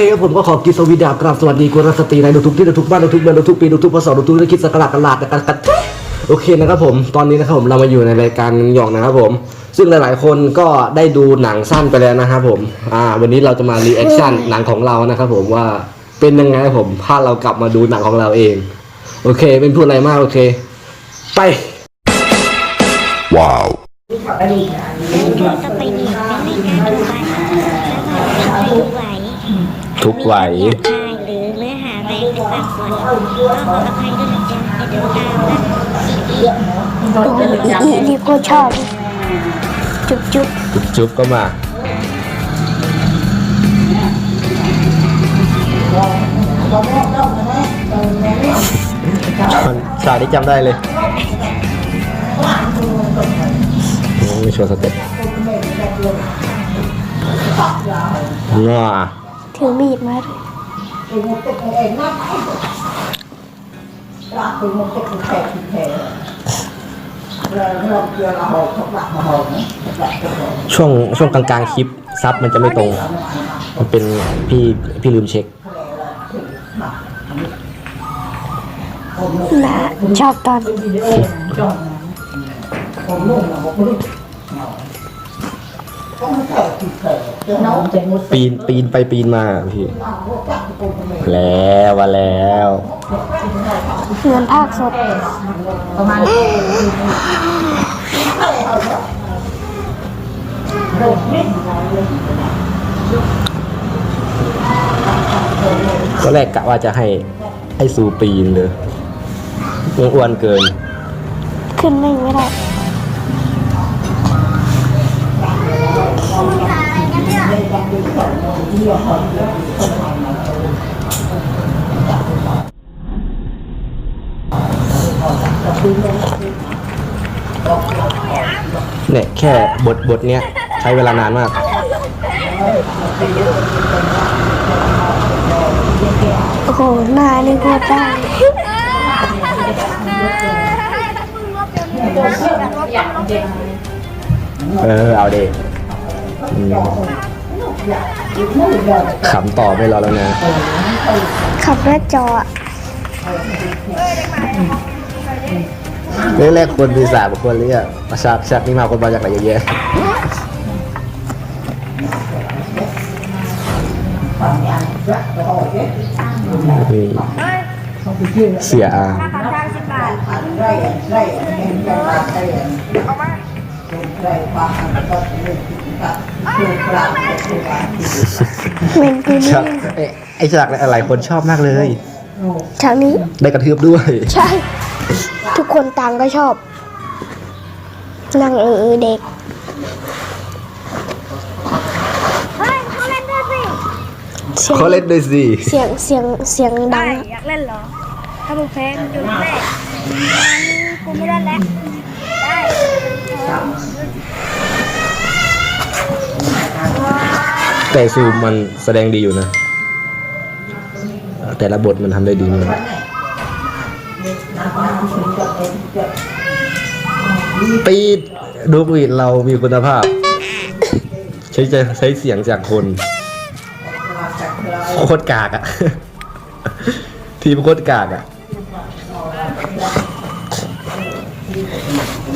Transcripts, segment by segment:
เคครับผมก็ขอกินสวีดากราบสวัสดีกุลสตรีในทุกที่ทุกบ้านทุกเมืองทุกปีทุกพศทุกธุรกิจสักการะกระลาดกันกันโอเคนะครับผมตอนนี้นะครับผมเรามาอยู่ในรายการหยองนะครับผม ซึ่งหลายๆ คนก็ได้ดูหนังสั้นไปแล้วนะครับผมอ่าวันนี้เราจะมารีแอคชั่นหนังของเรานะครับผมว่าเป็นยังไงผมถ้าเรากลับมาดูหนังของเราเอง โอเค เป็นพูดอะไรมากโอเค ไป Wow. แล้วต่อไปนี้เป็นรายการทุกวันแล้วก็เป็นทุกไหว ทุกไหวหยาบคายหรือเนื้อหาแรงเป็นบางส่วนก็ขออภัยด้วยนะจ๊ะอย่าเดินตามนะอีอีนี่ก็ชอบ จุ๊บจุ๊บจุ๊บจุ๊บก็มาสายที่จำได้เลยโอ้ยโชว์สเต็ปง้อ ถือมีดมาช่วงช่วงกลางๆคลิปซับมันจะไม่ตรง มันเป็นพี่พี่ลืมเช็คน่ะชอบตอน ปีนปีนไปปีนมาพี่แล้วมาแล้วเหมือนภาคสดก็แรกกะว่าจะให้ให้ซูปีนเลยอ้วนๆเกิน ขึ้นไม่ไม่ได้ เนี่ยแค่บทบทเนี้ยใช้เวลานานมากโอ้โหหน้านี่โคตรได้เออเอาเด็ก ขำต่อไม่รอแล้วนะขับหน้าจออะแรกๆคนปีศาจบางคนเรียกมาชักชักนี่มาคนมาจากไหนเยอะแยะนี่เสียอาเม นกูนี่ชักไอ้ไอ้ฉากหลายคนชอบมากเลย ฉากนี้ ได้กระทืบด้วย ใช่ ทุกคนต่างก็ชอบนั่งเออเออเด็ก เฮ้ยเขาเล่นด้วยสิเสียงเขาเล่นด้วยสิ เสียงเสียงเสียงดัง อยากเล่นเหรอ ถ้ามึงแพ้มึงอยู่แน่งั้นกูไม่เล่นแล้วได้ แต่ซูมมันแสดงดีอยู่นะ แต่ละบทมันทำได้ดีมากปีดดูกวีดเรามีคุณภาพ ใช้ใจใช้เสียงจากคนโคตรกากอะทีมโคตรกากอะ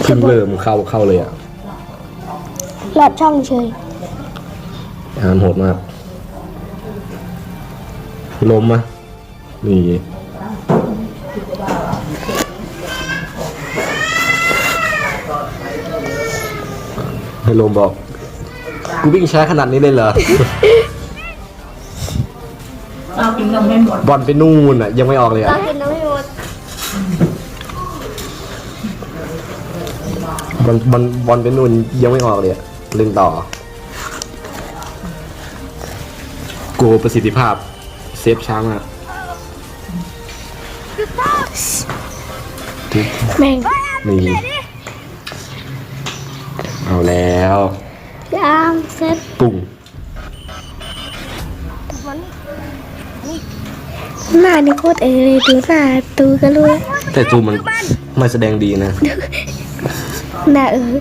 ขึ้นเริ่มเข้าเข้าเลยอะหลอดช่องเฉย อ่านโหดมากลมมะนี่ให้ลมบอก กูวิ่งช้าขนาดนี้เลยเหรอ เรากินนมไม่หมดบอลไปนู่นอะ ยังไม่ออกเลยอะกินน้ำไม่หมดบอลบอลบอลไปนู่นยังไม่ออกเลยอะเล่นต่อ กประสิทธิภาพ เซฟช้ามากแม่งนี่ เอาแล้วยางเซ็ตปุ้งหน้านี่โคตรเออเลยดูหน้าตูก็รู้แต่จูมันไม่แสดงดีนะหน้าเออ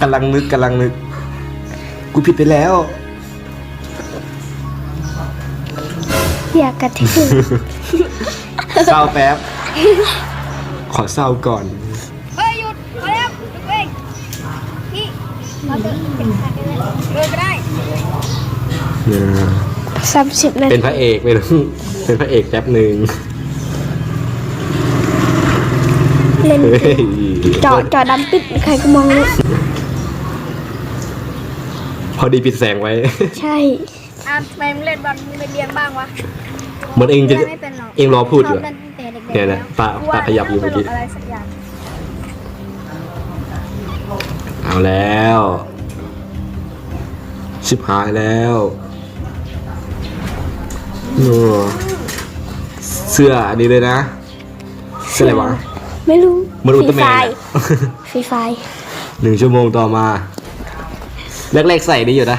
กำลังนึกกำลังนึก กูผิดไปแล้ว อยากกระทืบเศร้าแป๊บ ขอเศร้าก่อน เฮ้ยหยุดพอแล้วหยุดเองพี่เราจะเป็นขาดเลยเดินไปได้สามสิบนาเป็ทีนพระเอกเป็นเป็นพระเอกแป๊บหนึ่งเล่นเฮ้ยเจาะเจาะดำปิดใครก็มองเลยพอดีปิดแสงไว้ ใช่ อะทำไมมึงเล่นบอลมึงไม่เลี้ยงบ้างวะเหมือนเองจะไม่เป็นหรอกเองรอพูดอยู่ชอบอะเล่นตั้งแต่เด็กๆเนี่ยนะแล้วตาตาขยับอยู่เมื่อกี้ ว่าอะไรสักอย่างเอาแล้ว ชิบหายแล้วโอ้เสื้ออันนี้เลยนะ เสื้ออะไรวะไม่รู้เหมันอุลตร้าแมนฟอะ ฟรีไฟ หนึ่งชั่วโมงต่อมาแรกๆใส่ได้อยู่นะ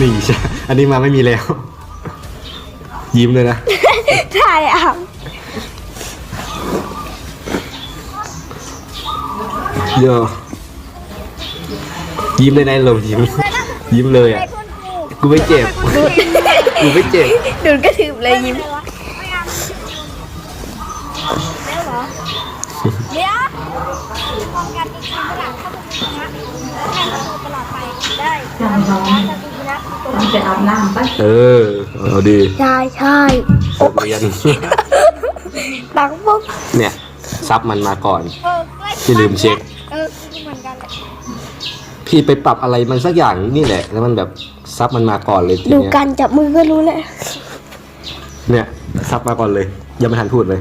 นี่ใช่อันนี้มาไม่มีแล้ว ยิ้มเลยนะ ถ่ายอะเยอะยิ้มเลยนะลมยิ้ม ยิ้มเลยอะ กูไม่เจ็บ กูไม่เจ็บ ดูดกระถืบเลยยิ้ม เดี๋ยวป้องกันอีกทีเมื่อหลังถ้ามึงชนะแข่งตลอดไปได้ จำน้องถ้ามึงชนะตัวมันไปอาบน้ำไปเออ เอาดีใช่ใช่เรียนดังปุ๊บเนี่ยซับมันมาก่อนเออใกล้ที่ลืมเช็ค เออเหมือนกันแหละพี่ไปปรับอะไรมันสักอย่างนี่แหละ แล้วมันแบบซับมันมาก่อนเลยทีดูเนี้ยการจับมือก็รู้แหละเนี่ยซับมาก่อนเลย ยังไม่ทันพูดเลย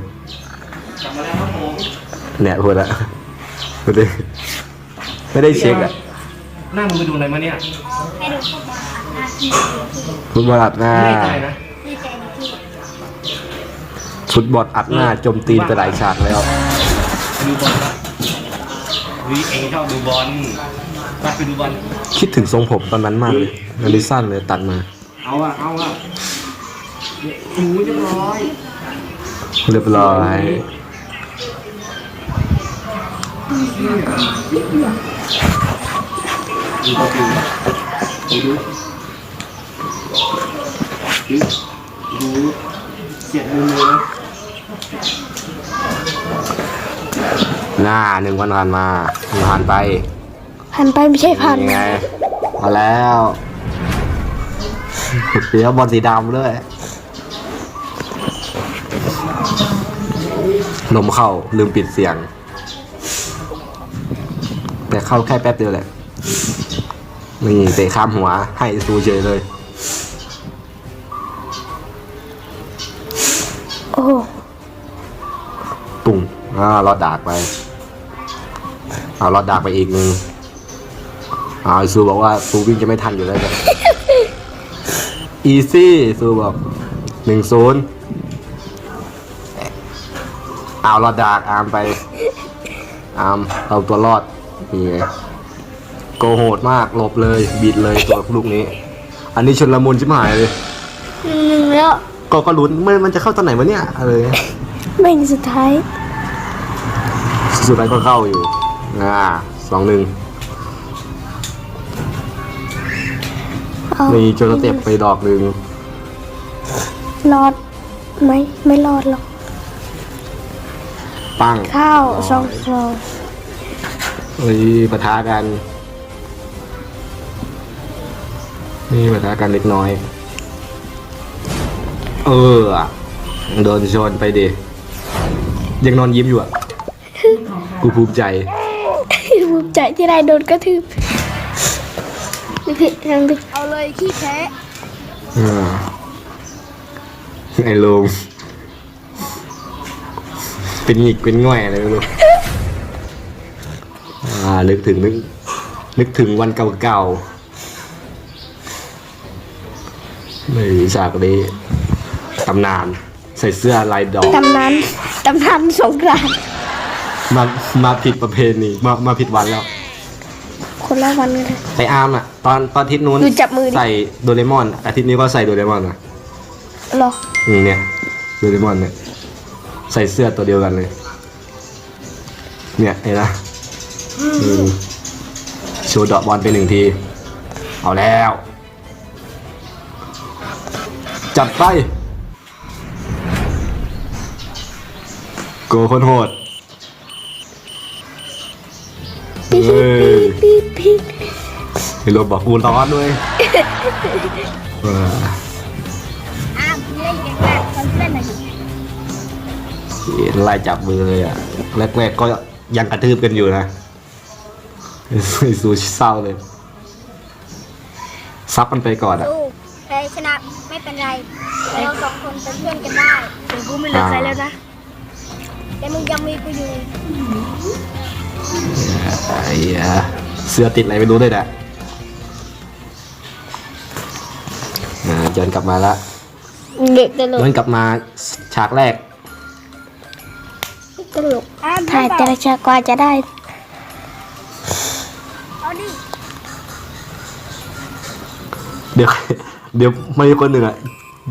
เนี่ยพูดแล้วพูดดิไม่ได้เช็คอะนั่งไปดูอะไรมาเนี่ยให้ดู ฟุตบอลอัดหน้าที่ฟุตบอลอัดหน้า ไม่ใจนะดีใจในที่ฟุตบอลอัดหน้าจมตีนไปหลายฉากแล้วไปดูบอลปะวิเองชอบดูบอลไปไปดูบอล คิดถึงทรงผมตอนนั้นมากเลยอลิสันเลยตัดมา เอาอะเอาอะหูเรียบร้อย เรียบร้อยดูประตูดูดูดูดู เสียดมือเลยนะหน้าหนึ่งวันผ่านมาหนึ่งผ่านไปผ่านไปไม่ใช่ผ่านยังไงมาแล้วเสียบอลสีดำด้วยนมเข้าลืมปิดเสียง แต่เข้าแค่แป๊บเดียวแหละนี่เตะข้ามหัวให้ซูเฉยเลย อ่ารอดดากไป เอารอดดากไปอีกหนึ่งเอาซูบอกว่าซูวิ่งจะไม่ทันอยู่แล้วเนี่ยอีซี่ซูบอกหนึ่งศูนย์เอารอดดากอามไป อามเอาตัวรอดนี่ไงโกโหดมากหลบเลยบิดเลยตัวลูกนี้ อันนี้ชนละมุนชิบหายเลยหนึ่งแล้วก็ก็ลุ้นมันมันจะเข้าตอนไหนวะเนี่ยอะไรเงี้ยแม่งสุดท้าย สุดท้ายก็เข้าอยู่อ่าสองหนึ่งเอามีโจนสเต็ปไปดอกหนึ่งรอดไหมไม่รอดหรอกปั้งข้าวสองฟองเฮ้ยปะทะกันนี่ปะทะกันเล็กน้อย เอออะโดนชนไปดิยังนอนยิ้มอยู่อะ กูภูมิใจ ภูมิใจที่ได้โดนกระทืบนี่พี่ทางดิเอาเลยขี้แพ้อ่าไอ้ลงเป็นหงิกเป็นง่อยอะไรไม่รู้อ่านึกถึงนึกนึกถึงวันเก่าๆไม่ฉากนี้ตำนาน ใส่เสื้อลายดอก ตำนานตำนานสงกรานต์ มามาผิดประเพณีมามาผิดวันแล้ว คนละวันกันเลยไปอาร์มอะ ตอนตอนอาทิตย์นู้นจับมือใส่โดเรมอน อาทิตย์นี้ก็ใส่โดเรมอนอะเหรออืมเนี่ยโดเรมอนเนี่ยใส่เสื้อตัวเดียวกันเลย เนี่ยเห็นนะอืชูเดอกบอลไปหนึ่งที เอาแล้ว จับไป โกคนโหด ปี๊เฮ้ยปี๊ปี๊รถบอกกูร้อนด้วยเอออ้าวเล่นกันแบบคนเล่นอยดิไล่จับมือเลยอะแรกๆก็ยังกระทืบกันอยู่นะไอ้ซูเศร้าเลยซับมันไปก่อนอะสู้ชนะไม่เป็นไรเราสองคนเป็นเพื่อนกันได้ถึงกูไม่เหลือใครแล้วนะแต่มึงยังมีกูอยู่ ไอ้เหี้ยเสื้อติดอะไรไม่รู้ด้วยนะอ่าย้อนกลับมาละเด็กตลย้อกนกลับมาฉากแรก ตลกถ่ายแต่ละฉากกว่าจะได้เอาดิเดี๋ยวเดี๋ยวไม่มีคนหนึ่งอะ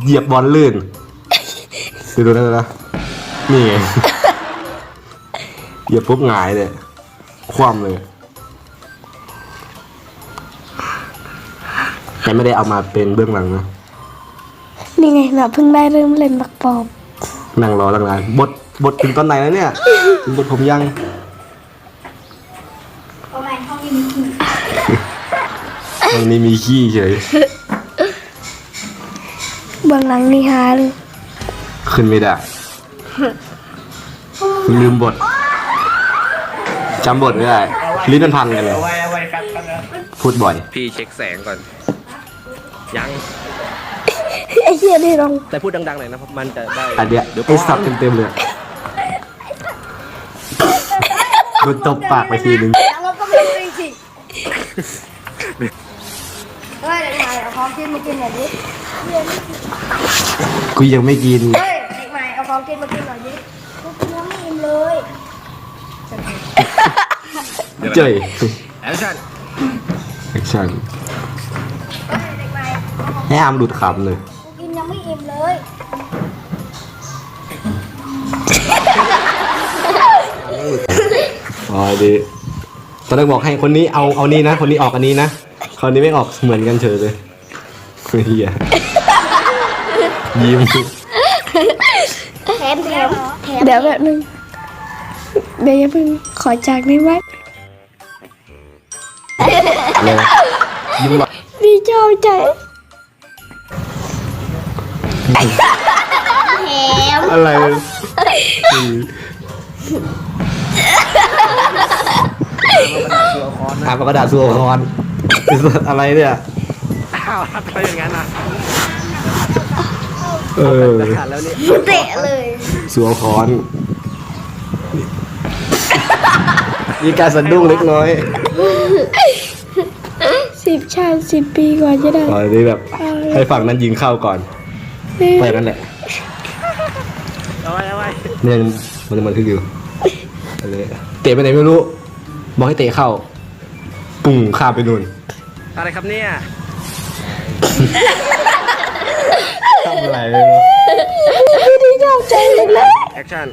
เหยียบบอลลื่นดูดูนะดูนะนี่ไงเหยียบปุ๊บหงายเลย คว่ำเลยแต่ไม่ได้เอามาเป็นเบื้องหลังนะนี่ไงเราเพิ่งได้เริ่มเล่นบักปอบนั่งรอตั้งนานบทบทถึงตอนไหนแล้วเนี่ยถึงบทผมยังเอาไปห้องนี้มีขี้มันนี้มีขี้เฉยเบื้องหลังนี่ฮาเลยขึ้นไม่ได้ลืมบท จำบทไม่ได้ลิ้นมันพันกันเลย เอาไว้เอาไว้ครับครับพูดบ่อย พี่เช็คแสงก่อน ยัง ไอ้เหี้ยนี่ลองแต่พูดดังๆหน่อยนะเพราะมันจะได้อันเนี้ยไอ้สับเต็มๆเลยโดนตบปากไปทีนึง แล้วเราก็ไม่ได้สิเฮ้ยเด็กใหม่เอาของกินมากินหน่อยดิกูยังไม่กิน เฮ้ยเด็กใหม่เอาของกินมากินหน่อยดิกูกินยังไม่อิ่มเลย เจ้ยแอคชั่นแอคชั่นเฮ้ยเด็กใหม่เอาของให้อามหลุดขำเลยกูกินยังไม่อิ่มเลยอ๋อดีตอนแรกบอกให้คนนี้เอาเอานี้นะ คนนี้ออกอันนี้นะคราวนี้ไม่ออกเหมือนกันเฉยเลยเฮียยิ้มแถมแถมแถมเดี๋ยวแบบนึงเดี๋ยวอย่าเพิ่งขอจากนี้ไว้ เลยยิ้มหวานดีเจ้าใจอะไรเลยถามกระดาษสัวคอนอะไรเนี่ยอ้าวทำไมอย่างนั้นอะเออขาดแล้วเนี่ยเตะเลยสัวคอน มีการสะดุ้งเล็กน้อย สิบชาติสิบปีกว่าจะได้ตอนนี้แบบ ให้ฝั่งนั้นยิงเข้าก่อน ไปนั่นแหละเอาไว้เอาไว้เนี่ยมันมันคืออยู่อะไรเตะไปไหนไม่รู้ บอกให้เตะเข้า ปุ่งข้ามไปนู่นอะไรครับเนี่ยทำอะไรไม่รู้ดีเจ้าใจเลยนะแอคชั่น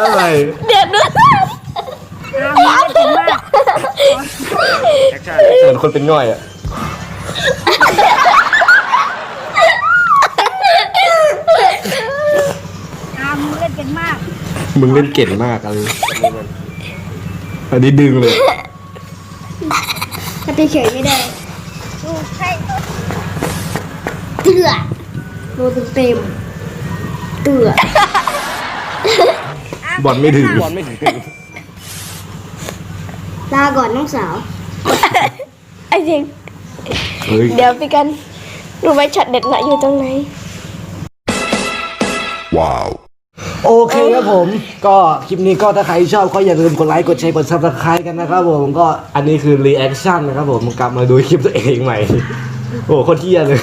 อะไรเดี๋ย วด้วยแอคชั่นเหมือนคนเป็นง่อยอะอามึงเล่นเป็นมากมึงเล่นเก่งมากอะไรอันนี้ดึงเลย ถ้าไปเฉยไม่ได้ดูใช่เตือโดนเต็มเตือบอลไม่ถึง บอลไม่ถึง ลาก่อนน้องสาว ไอ้จริง เฮ้ย เดี๋ยวไปกัน รู้ไหมช็อตเด็ดหนะอยู่ตรงไหนโอเคครับผม ก็คลิปนี้ก็ถ้าใครชอบก็อย่าลืมกดไลค์กดแชร์กดซับสไครต์กันนะครับผมก็อันนี้คือรีแอคชั่นนะครับผมกลับมาดูคลิปตัวเองใหม่ โอ้โคตรเที่ยเลย